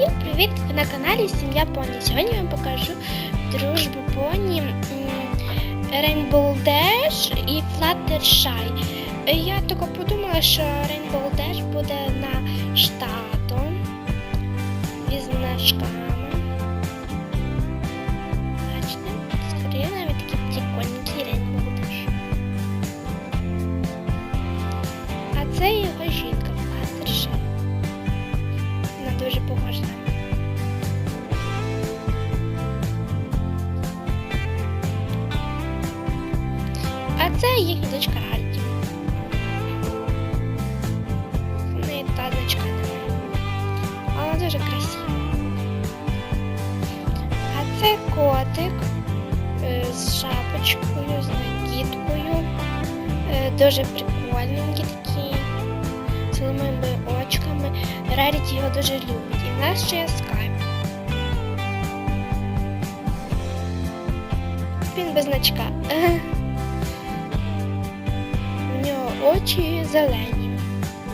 Всім привіт! Ви на каналі Сім'я Поні. Сьогодні я вам покажу дружбу поні Rainbow Dash і Fluttershy. Я тільки подумала, що Rainbow Dash буде на штату із значками. Це їхня дочка Альті. В та дочка. Вона дуже красива. А це котик е, з шапочкою, з накидкою. Е, Дуже прикольненький такий з очками. Раріті його дуже любить. І в нас ще є скайп. Він без значка. Очі зелені.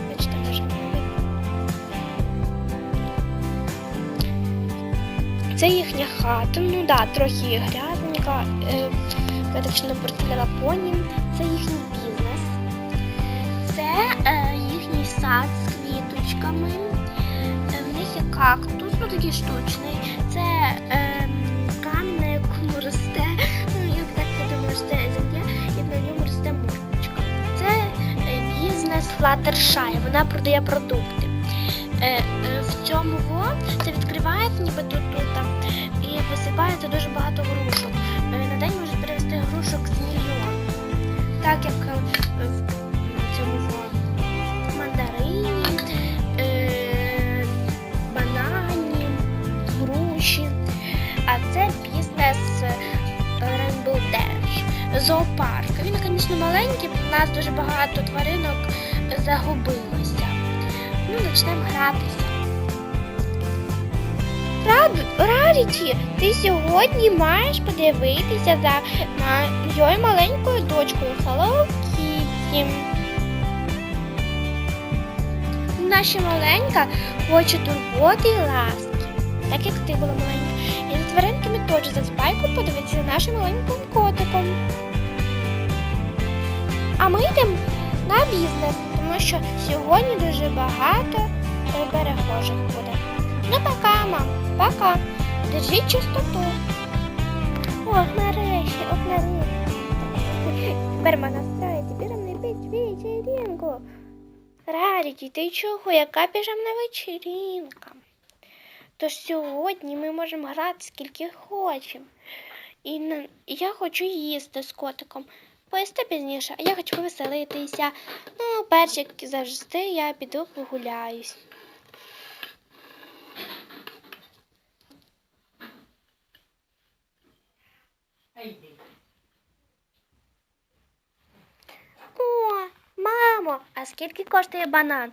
Бачите, може. Це їхня хата. Ну да, трохи грязненька. Е, Я так ще не портфеля поні. Це їхній бізнес. Це е, їхній сад з квіточками. Е, в них є кактус, ну такий штучний. Це е, Fluttershy, вона продає продукти. Е, е, в цьому во це відкривається ніби тут, тут там, і висипається дуже багато грушок. Е, на день може привезти грушок з мільйон. Так як е, в цьому во мандарині, е, банані, груші. А це бізнес Rainbow Dash, зоопарк. Він, звісно, маленький, у нас дуже багато тваринок загубилося. Ну, почнемо гратися. Раріті, ти сьогодні маєш подивитися за моєю маленькою дочкою Hello Kitty. Наша маленька хоче турботи і ласки, так як ти була маленька. І за тваринками теж за спайку подивитися нашим маленьким котиком. А ми йдемо на бізнес, що сьогодні дуже багато перехожих буде. Ну, пока, мам, пока. Держіть чистоту. Ох, нарешті, ох, нарешті. Настроїти, підемо не пить вечеринку. Раріті, ти чого? Яка піжамна вечеринка? Тож сьогодні ми можемо грати скільки хочемо. І я хочу їсти з котиком. Поїсти пізніше, а я хочу повеселитися. Ну, перш як завжди, я піду погуляюсь. О, мамо, а скільки коштує банан?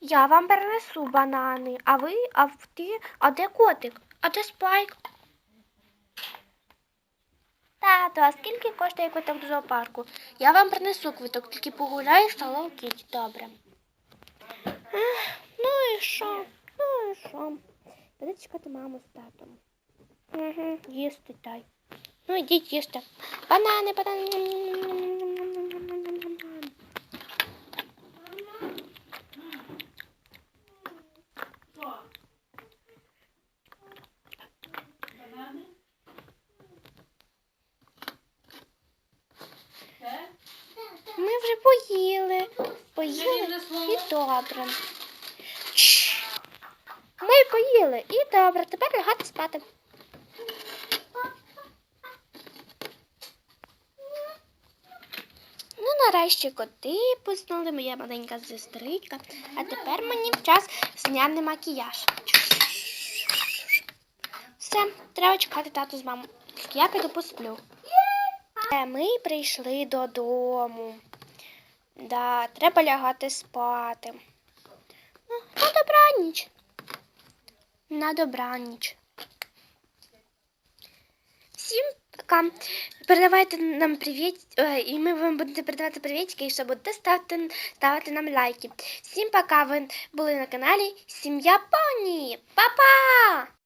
Я вам перенесу банани, а ви, а ти, а де котик? А де спайк? Тато, а скільки коштує квиток до зоопарку? Я вам принесу квиток, тільки погуляю в Hello Kitty, добре. Ех, Ну і що? Ну і що? Буде чекати маму з татом. Угу, їсти дай. Ну, йдіть їсти. Банани, банани. Ням-ням-ням-ням-ням-ням-ням-ням. Ми вже поїли. Поїли і добре. Ми поїли і добре. Тепер лягати спати. Ну, нарешті коти поснули, моя маленька сестричка. А тепер мені час зняти макіяж. Все, треба чекати тату з мамою. Я піду посплю. Е, Ми прийшли додому. Да, треба лягати спати. Ну, на добраніч. На добраніч. Всім Пока. Передавайте нам привіт, е, і ми вам будете передавати привітки, якщо будете ставити, ставити нам лайки. Всім пока. Ви були на каналі Сім'я Поні. Па-па!